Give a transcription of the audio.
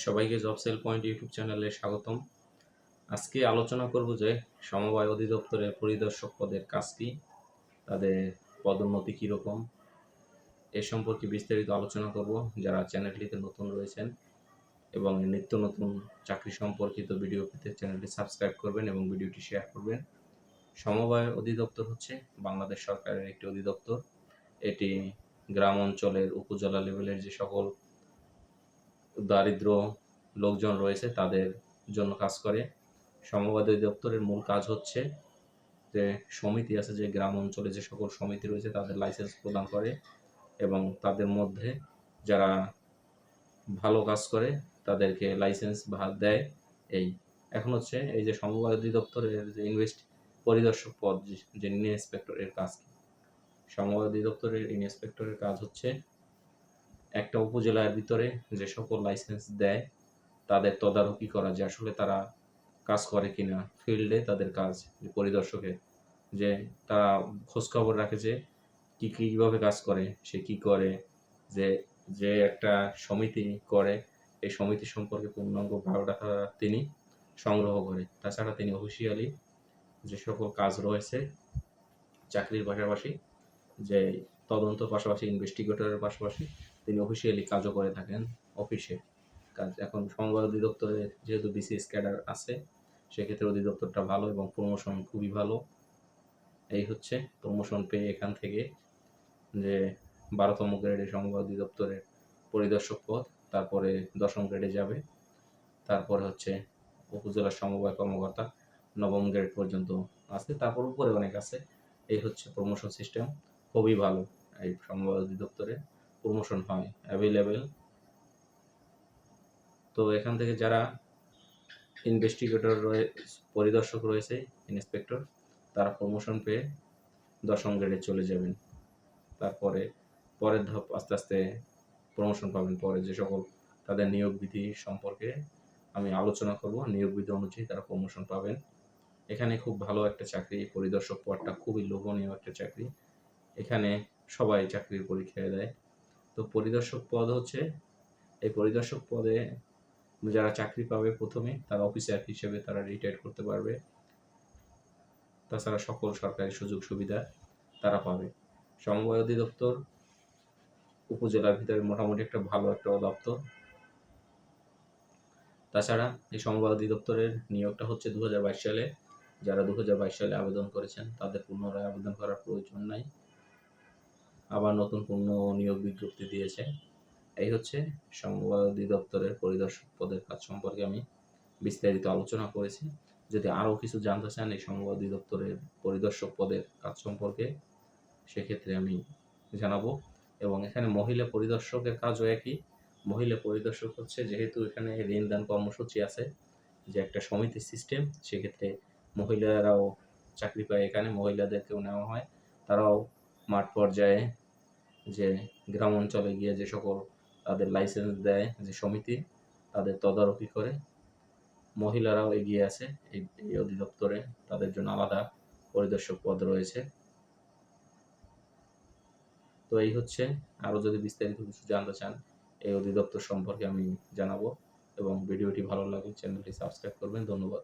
সবাইকে job sell point YouTube চ্যানেলে স্বাগতম। আজকে আলোচনা করব যে সমবায় অধিদপ্তরের পরিদর্শক পদের কাজ কি, তাদের পদোন্নতি কীরকম, এ সম্পর্কে বিস্তারিত আলোচনা করব, যারা চ্যানেলটিতে নতুন রয়েছেন এবং নিত্য নতুন চাকরি সম্পর্কিত ভিডিও পেতে চ্যানেলটি সাবস্ক্রাইব করবেন এবং ভিডিওটি শেয়ার করবেন। সমবায় অধিদপ্তর হচ্ছে বাংলাদেশ সরকারের একটি অধিদপ্তর। এটি গ্রাম অঞ্চলের উপজেলা লেভেলের যে সকল দারিদ্র লোকজন রয়েছে, তাদের জন্য কাজ করে। সমবাদ অধিদপ্তরের মূল কাজ হচ্ছে যে সমিতি আছে, যে গ্রাম অঞ্চলে যে সকল সমিতি রয়েছে, তাদের লাইসেন্স প্রদান করে এবং তাদের মধ্যে যারা ভালো কাজ করে, তাদেরকে লাইসেন্স ভাগ দেয় এই। এখন হচ্ছে এই যে সমবায় অধিদপ্তরের যে ইনভেস্ট পরিদর্শক পদ, যে- ইন্সপেক্টরের কাজ সমবায় অধিদপ্তরের ইন্সপেক্টরের কাজ হচ্ছে একটা উপজেলার ভিতরে যে সকল লাইসেন্স দেয়, তাদের তদারকি করা যে আসলে তারা কাজ করে কিনা ফিল্ডে তাদের কাজ পরিদর্শকের যে তারা খোঁজখবর রাখে যে কি কীভাবে কাজ করে, সে কি করে, যে যে একটা সমিতি করে, এই সমিতি সম্পর্কে পূর্ণাঙ্গ বায়োডাটা তিনি সংগ্রহ করে। তাছাড়া তিনি অফিসিয়ালি যে সকল কাজ রয়েছে, চাকরির পাশাপাশি যে তদন্ত পাশাপাশি ইনভেস্টিগেটরের পাশাপাশি তিনি অফিসিয়ালি কাজও করে থাকেন অফিসে কাজ এখন সংবাদ অধিদপ্তরে যেহেতু বিসিএস ক্যাডার আছে, সেক্ষেত্রে অধিদপ্তরটা ভালো এবং প্রমোশন খুবই ভালো। এই হচ্ছে প্রমোশন পেয়ে এখান থেকে যে বারোতম গ্রেডে সংবাদ অধিদপ্তরের পরিদর্শক পদ, তারপরে দশম গ্রেডে যাবে। তারপরে হচ্ছে উপজেলা সমবায় কর্মকর্তা নবম গ্রেড পর্যন্ত আছে, তারপর উপরে অনেক আছে। এই হচ্ছে প্রমোশন সিস্টেম খুবই ভালো। এই সংবাদ অধিদপ্তরে প্রমোশন হয় অ্যাভেলেবেল তো এখান থেকে যারা ইনভেস্টিগেটর রয়ে পরিদর্শক রয়েছে ইন্সপেক্টর তারা প্রমোশন পেয়ে দশম গ্রেডে চলে যাবেন। তারপরে পরের ধাপ আস্তে আস্তে প্রমোশন পাবেন। পরে যে সকল তাদের নিয়োগ বিধি সম্পর্কে আমি আলোচনা করব। নিয়োগ বিধি অনুযায়ী তারা প্রমোশন পাবেন। এখানে খুব ভালো একটা চাকরি, পরিদর্শক পদটা খুবই লোভনীয় একটা চাকরি। এখানে সবাই চাকরির পরীক্ষায় দেয়। তো পরিদর্শক পদ হচ্ছে, এই পরিদর্শক পদে যারা চাকরি পাবে প্রথমে, তারা অফিসার হিসেবে তারা রিটায়ার করতে পারবে। তাছাড়া সকল সরকারি সুযোগ সুবিধা তারা পাবে। সমবায় অধিদপ্তর, উপজেলার ভিতরে মোটামুটি একটা ভালো একটা দপ্তর। তাছাড়া এই সমবায় অধিদপ্তরের নিয়োগটা হচ্ছে দু হাজার বাইশ সালে। যারা দু হাজার বাইশ সালে আবেদন করেছেন, তাদের পুনরায় আবেদন করার প্রয়োজন নাই। আবার নতুন পূর্ণ নিয়োগ বিজ্ঞপ্তি দিয়েছে। এই হচ্ছে সমবায় অধিদপ্তরের পরিদর্শক পদের কাজ সম্পর্কে আমি বিস্তারিত আলোচনা করেছি। যদি আরও কিছু জানতে চান এই সমবায় অধিদপ্তরের পরিদর্শক পদের কাজ সম্পর্কে, সেক্ষেত্রে আমি জানাব। এবং এখানে মহিলা পরিদর্শকের কাজও একই। মহিলা পরিদর্শক হচ্ছে যেহেতু এখানে ঋণদান কর্মসূচি আছে, যে একটা সমিতি সিস্টেম, সেক্ষেত্রে মহিলারাও চাকরি পায় এখানে, মহিলাদেরকেও নেওয়া হয়। তারাও মাঠ পর্যায়ে যে গ্রাম অঞ্চলে গিয়ে যে সকল তাদের লাইসেন্স দেয় যে সমিতি, তাদের তদারকি করে মহিলারাও এগিয়ে আছে এই অধিদপ্তরে। তাদের জন্য আলাদা পরিদর্শক পদ রয়েছে। তো এই হচ্ছে। আরও যদি বিস্তারিত কিছু জানতে চান, এই অধিদপ্তর সম্পর্কে আমি জানাব। এবং ভিডিওটি ভালো লাগলে চ্যানেলটি সাবস্ক্রাইব করবেন। ধন্যবাদ।